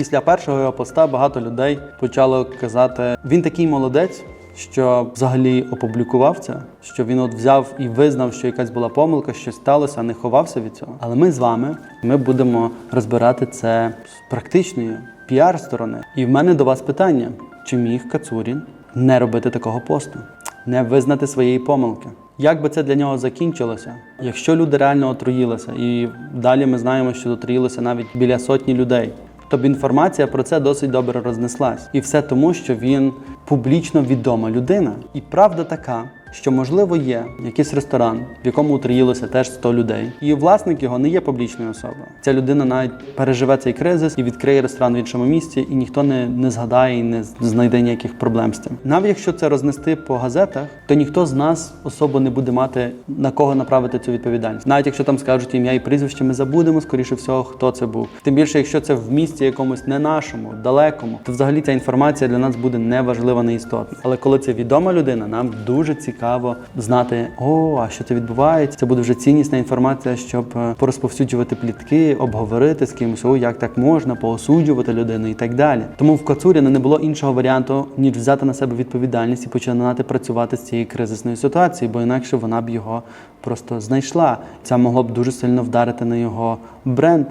Після першого його поста багато людей почало казати: він такий молодець. Що взагалі опублікував це, що він от взяв і визнав, що якась була помилка, що сталося, а не ховався від цього. Але ми з вами ми будемо розбирати це з практичної піар сторони. І в мене до вас питання: чи міг Кацурін не робити такого посту, не визнати своєї помилки? Як би це для нього закінчилося, якщо люди реально отруїлися, і далі ми знаємо, що отруїлося навіть біля сотні людей. Тобто інформація про це досить добре рознеслась. І все тому, що він публічно відома людина. І правда така, що можливо є якийсь ресторан, в якому утриїлося теж 100 людей, і власник його не є публічною особою. Ця людина навіть переживе цей кризис і відкриє ресторан в іншому місці, і ніхто не, не згадає і не знайде ніяких проблем з цим. Навіть якщо це рознести по газетах, то ніхто з нас особо не буде мати на кого направити цю відповідальність. Навіть якщо там скажуть ім'я і прізвище, ми забудемо скоріше всього, хто це був. Тим більше, якщо це в місті якомусь не нашому, далекому, то взагалі ця інформація для нас буде неважлива, неістотна. Але коли це відома людина, нам дуже цікаво знати, о, а що це відбувається. Це буде вже ціннісна інформація, щоб е, порозповсюджувати плітки, обговорити з кимось, о, як так можна, поосуджувати людину і так далі. Тому в Кацуріна не було іншого варіанту, ніж взяти на себе відповідальність і починати працювати з цією кризисною ситуацією, бо інакше вона б його просто знайшла. Це могло б дуже сильно вдарити на його бренд.